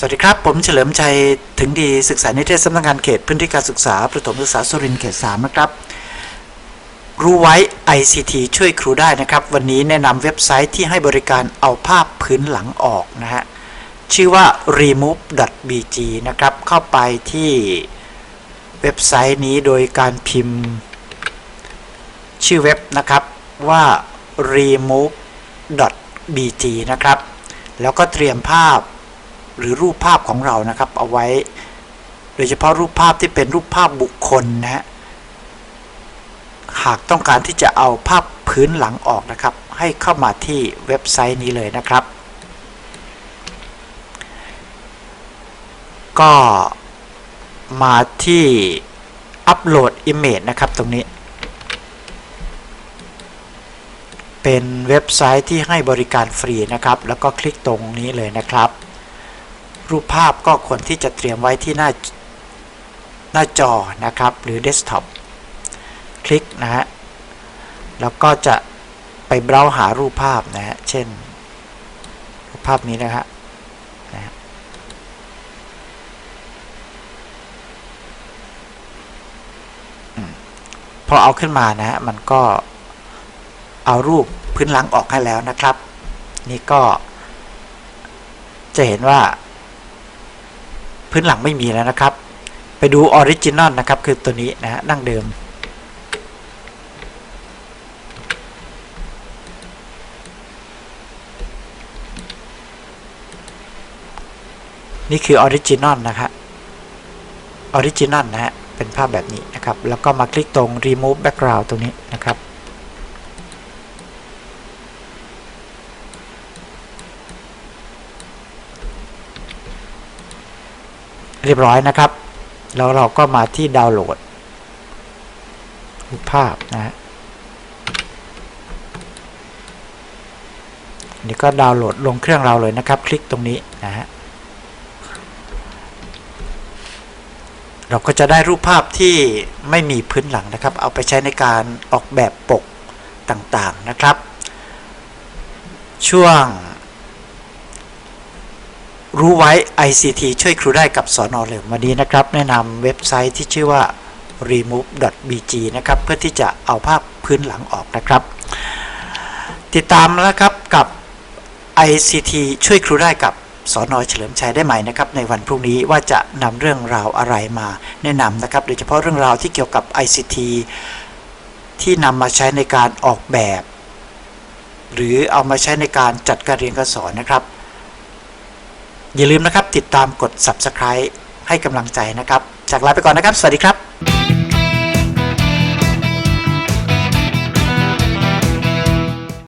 สวัสดีครับ ผมเฉลิมชัยถึงดีศึกษานิเทศสำนักงานเขตพื้นที่การศึกษา ประถมศึกษาสุรินทร์เขต 3 นะครับ รู้ไว้ ICT ช่วยครูได้นะครับ วันนี้แนะนำเว็บไซต์ที่ให้บริการเอาภาพพื้นหลังออกนะฮะ ชื่อว่า remove.bg นะครับ เข้าไปที่เว็บไซต์นี้โดยการพิมพ์ ชื่อเว็บนะครับว่า remove.bg นะครับ แล้วก็เตรียมภาพ หรือรูปภาพของเรานะครับเอาไว้ โดยเฉพาะรูปภาพที่เป็นรูปภาพบุคคลนะฮะหากต้องการที่จะเอาภาพพื้นหลังออกนะครับ ให้เข้ามาที่เว็บไซต์นี้เลยนะครับ ก็มาที่อัปโหลด Image นะครับตรงนี้ เป็นเว็บไซต์ที่ให้บริการฟรีนะครับ แล้วก็คลิกตรงนี้เลยนะครับ รูปภาพก็ควรที่จะเตรียมไว้ที่หน้าหน้าจอนะครับ หรือเดสก์ท็อปคลิกนะฮะแล้วก็จะไปเบราว์หารูปภาพนะฮะเช่น รูปภาพนี้นะฮะนะฮะพอเอาขึ้นมานะฮะมันก็เอารูปพื้นหลังออกให้แล้วนะครับ นี่ก็จะเห็นว่า พื้นหลังไม่มีแล้วนะครับ ไปดูออริจินอลนะครับ คือตัวนี้นะฮะดั้งเดิม นี่คือออริจินอลนะครับออริจินอลนะฮะเป็นภาพแบบนี้นะครับ แล้วก็มาคลิกตรง remove background ตรงนี้นะครับ เรียบร้อยนะครับ แล้วเราก็มาที่ดาวน์โหลดรูปภาพนะฮะนี่ก็ดาวน์โหลดลงเครื่องเราเลยนะครับ คลิกตรงนี้นะฮะเราก็จะได้รูปภาพที่ไม่มีพื้นหลังนะครับ เอาไปใช้ในการออกแบบปกต่างๆนะครับ ช่วง รู้ไว้ ICT ช่วยครูได้กับสอนอเหลิมวันนี้นะครับ แนะนำเว็บไซต์ที่ชื่อว่า remove.bg นะครับ เพื่อที่จะเอาภาพพื้นหลังออกนะครับ ติดตามนะครับกับ ICT ช่วยครูได้กับสอนอเฉลิมชัยได้ใหม่นะครับในวันพรุ่งนี้ว่าจะนำเรื่องราวอะไรมาแนะนำนะครับ โดยเฉพาะเรื่องราวที่เกี่ยวกับ ICT ที่นำมาใช้ในการออกแบบ หรือเอามาใช้ในการจัดการเรียนการสอนนะครับ อย่าลืมนะครับติดตามกด subscribe ให้กำลังใจนะครับ จากลาไปก่อนนะครับ สวัสดีครับ